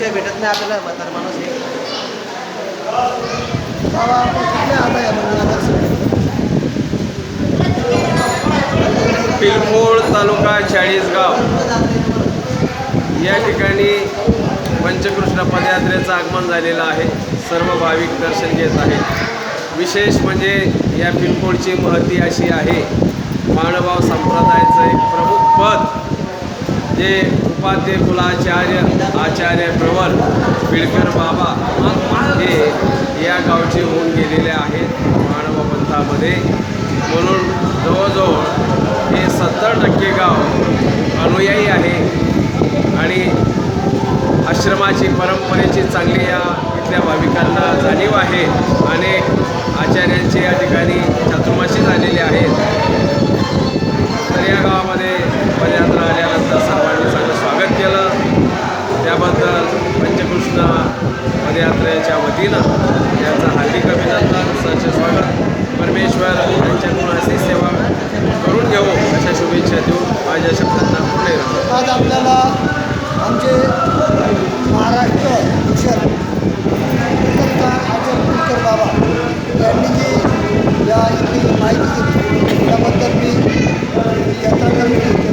माहीत नाही आपल्याला म्हातारा माणूस हे आता या मंदिरात तालुका चाळीसगाव. या ठिकाणी पंचकृष्ण पदयात्रेचं आगमन झालेलं आहे. सर्व भाविक दर्शन घेत आहेत. विशेष म्हणजे या पिलखोडची महती अशी आहे. मानभाव संप्रदायाचं एक प्रमुख पद जे उपाध्य कुलाचार्य आचार्य प्रवर बिडकर बाबा हे या गावचे होऊन गेलेले आहेत मानव पंथामध्ये. म्हणून जवळजवळ हे सत्तर टक्के गाव अनुयायी आहे. आणि आश्रमाची परंपरेची चांगली या इथल्या भाविकांना जाणीव आहे. अनेक आचार्यांचे या ठिकाणी पदयात्रेच्या वतीनं त्यांचं हार्दिक अभिनंदन सरचे स्वागत. परमेश्वर त्यांच्याकडून सेवा करून घेऊ अशा शुभेच्छा देऊ माझ्या शब्दांना पूर्ण आज आपल्याला आमचे महाराष्ट्र शिक्षक आचरपूरकर बाबा यांनी जी या इथे माहिती दिली त्याबद्दल मी यात्रा कमिटी